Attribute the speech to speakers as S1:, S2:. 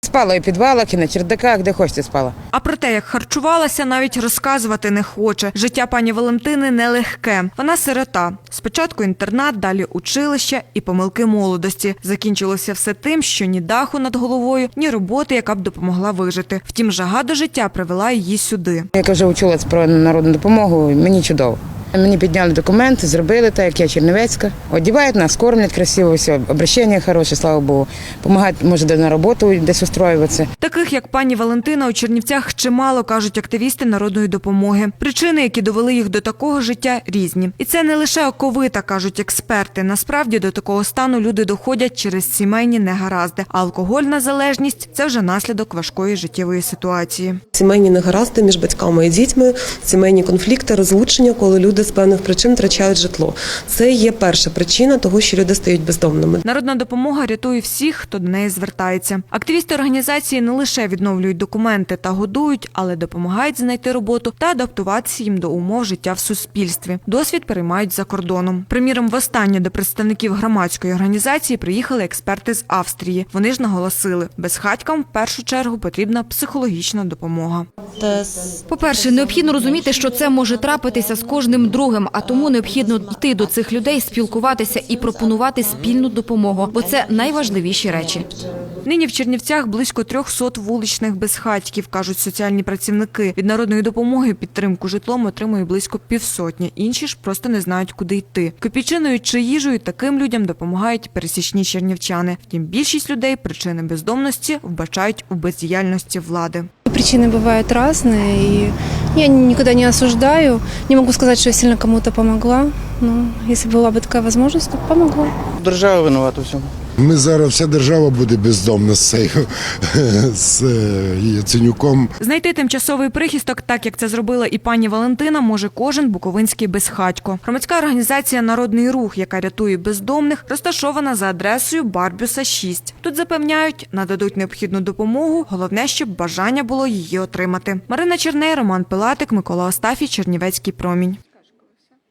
S1: Спала і в підвалах, і на чердаках, де хочете спала.
S2: А про те, як харчувалася, навіть розказувати не хоче. Життя пані Валентини нелегке. Вона сирота. Спочатку інтернат, далі училище і помилки молодості. Закінчилося все тим, що ні даху над головою, ні роботи, яка б допомогла вижити. Втім, жага до життя привела її сюди.
S1: Я вже вчилась про народну допомогу, мені чудово. Мені підняли документи, зробили так, як я чернівецька. Одівають нас, кормлять красиво, все, обращення хороше, слава Богу. Помагають, може, де на роботу десь устроюватися.
S2: Таких, як пані Валентина, у Чернівцях чимало, кажуть активісти народної допомоги. Причини, які довели їх до такого життя, різні. І це не лише оковита, кажуть експерти. Насправді до такого стану люди доходять через сімейні негаразди. А алкогольна залежність це вже наслідок важкої життєвої ситуації.
S3: Сімейні негаразди між батьками і дітьми, сімейні конфлікти, розлучення, коли люди з певних причин втрачають житло. Це є перша причина того, що люди стають бездомними.
S2: Народна допомога рятує всіх, хто до неї звертається. Активісти організації не лише відновлюють документи та годують, але допомагають знайти роботу та адаптуватися їм до умов життя в суспільстві. Досвід переймають за кордоном. Приміром, востаннє до представників громадської організації приїхали експерти з Австрії. Вони ж наголосили, безхатькам в першу чергу потрібна психологічна допомога.
S4: По-перше, необхідно розуміти, що це може трапитися з кожним другим, а тому необхідно йти до цих людей, спілкуватися і пропонувати спільну допомогу, бо це найважливіші речі.
S2: Нині в Чернівцях близько 300 вуличних безхатьків, кажуть соціальні працівники. Від народної допомоги підтримку житлом отримує близько півсотні. Інші ж просто не знають, куди йти. Копійчиною чи їжею таким людям допомагають пересічні чернівчани. Втім, більшість людей причини бездомності вбачають у бездіяльності влади.
S5: Причины бывают разные, и я никогда не осуждаю. Не могу сказать, что я сильно кому-то помогла, но если была бы такая возможность, то помогла.
S6: Держава винувата в.
S7: Ми зараз вся держава буде бездомна з цею з е, Яценюком.
S2: Знайти тимчасовий прихисток, так як це зробила і пані Валентина, може кожен буковинський безхатько. Громадська організація Народний рух, яка рятує бездомних, розташована за адресою Барбюса 6. Тут запевняють, нададуть необхідну допомогу. Головне, щоб бажання було її отримати. Марина Черней, Роман Пилатик, Микола Остафій, Чернівецький промінь.